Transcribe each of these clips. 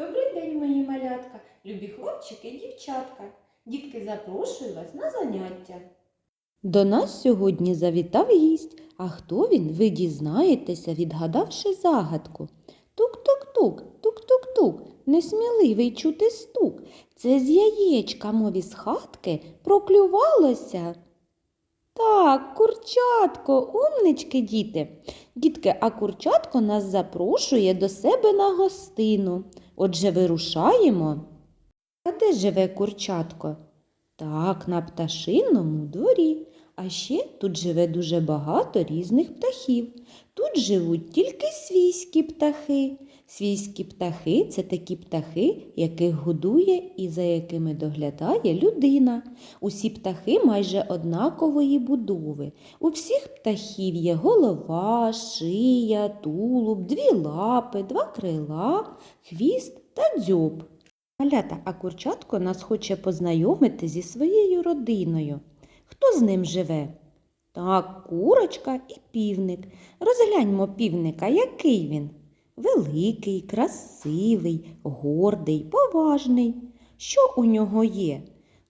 Добрий день, мої малятка, любі хлопчики і дівчатка. Дітки, запрошую вас на заняття. До нас сьогодні завітав гість. А хто він, ви дізнаєтеся, відгадавши загадку. Тук-тук-тук, тук-тук-тук, несміливий чути стук. Це з яєчка, мов із хатки, проклювалося. Так, курчатко, умнички, діти. Дітки, а курчатко нас запрошує до себе на гостину. Отже, вирушаємо. А де живе курчатко? Так, на пташиному дворі. А ще тут живе дуже багато різних птахів. Тут живуть тільки свійські птахи. Свійські птахи це такі птахи, яких годує і за якими доглядає людина. Усі птахи майже однакової будови. У всіх птахів є голова, шия, тулуб, дві лапи, два крила, хвіст та дзьоб. Малята, а курчатко нас хоче познайомити зі своєю родиною. Хто з ним живе? Так, курочка і півник. Розгляньмо півника, який він? Великий, красивий, гордий, поважний. Що у нього є?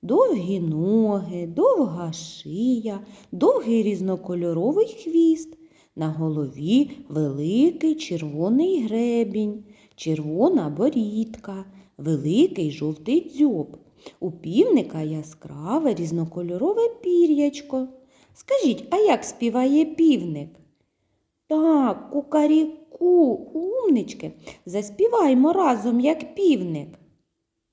Довгі ноги, довга шия, довгий різнокольоровий хвіст. На голові великий червоний гребінь, червона борідка, великий жовтий дзьоб. У півника яскраве різнокольорове пір'ячко. Скажіть, а як співає півник? Так, кукаріку, умнички, заспіваймо разом, як півник.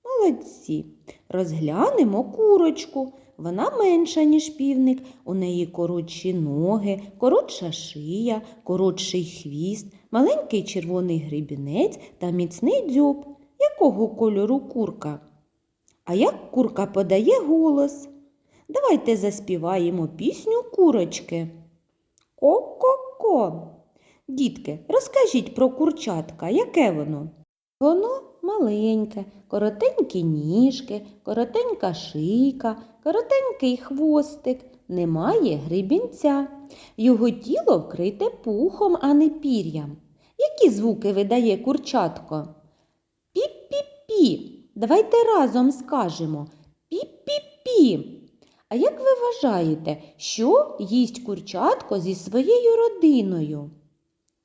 Молодці. Розглянемо курочку. Вона менша, ніж півник. У неї коротші ноги, коротша шия, коротший хвіст, маленький червоний гребінець та міцний дзьоб. Якого кольору курка? А як курка подає голос? Давайте заспіваємо пісню курочки. Ко-ко-ко. Дітки, розкажіть про курчатка, яке воно? Воно маленьке, коротенькі ніжки, коротенька шийка, коротенький хвостик, немає грибінця. Його тіло вкрите пухом, а не пір'ям. Які звуки видає курчатко? Пі-пі-пі. Давайте разом скажемо пі-пі-пі. А як ви вважаєте, що їсть курчатко зі своєю родиною?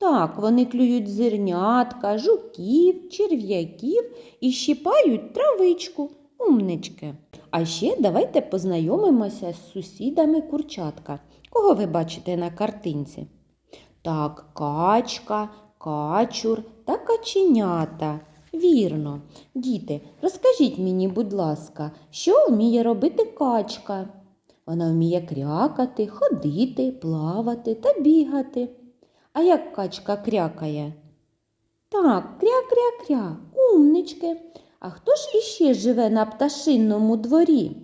Так, вони клюють зернятка, жуків, черв'яків і щіпають травичку, умнички. А ще давайте познайомимося з сусідами курчатка. Кого ви бачите на картинці? Так, качка, качур та каченята. Вірно. Діти, розкажіть мені, будь ласка, що вміє робити качка? Вона вміє крякати, ходити, плавати та бігати. А як качка крякає? Так, кря-кря-кря, умнички. А хто ж іще живе на пташинному дворі?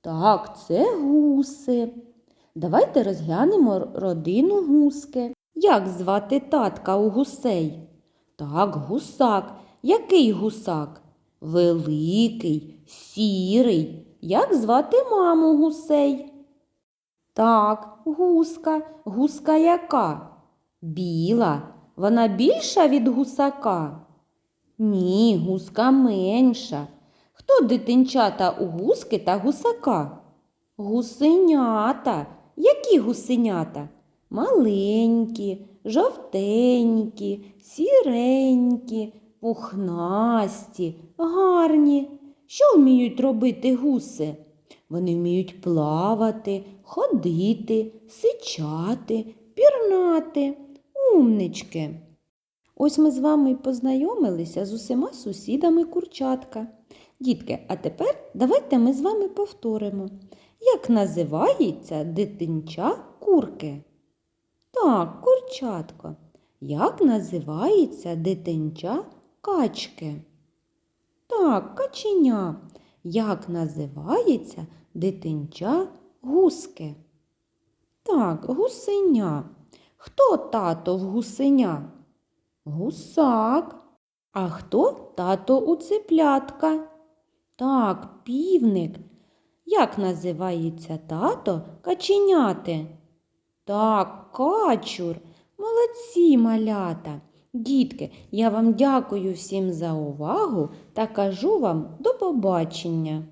Так, це гуси. Давайте розглянемо родину гуски. Як звати татка у гусей? Так, гусак. Який гусак? Великий, сірий. Як звати маму гусей? Так, гуска. Гуска яка? Біла. Вона більша від гусака? Ні, гуска менша. Хто дитинчата у гуски та гусака? Гусенята. Які гусенята? Маленькі, жовтенькі, сіренькі, пухнасті, гарні. Що вміють робити гуси? Вони вміють плавати, ходити, сичати, пірнати, умнички. Ось ми з вами познайомилися з усіма сусідами курчатка. Дітки, а тепер давайте ми з вами повторимо, як називається дитинча курки. Так, курчатко. Як називається дитинча качки? Так, каченя. Як називається дитинча гуски? Так, гусеня. Хто тато в гусеня? Гусак. А хто тато у циплятка? Так, півник. Як називається тато каченяти? Так, качур. Молодці малята. Дітки, я вам дякую всім за увагу та кажу вам до побачення.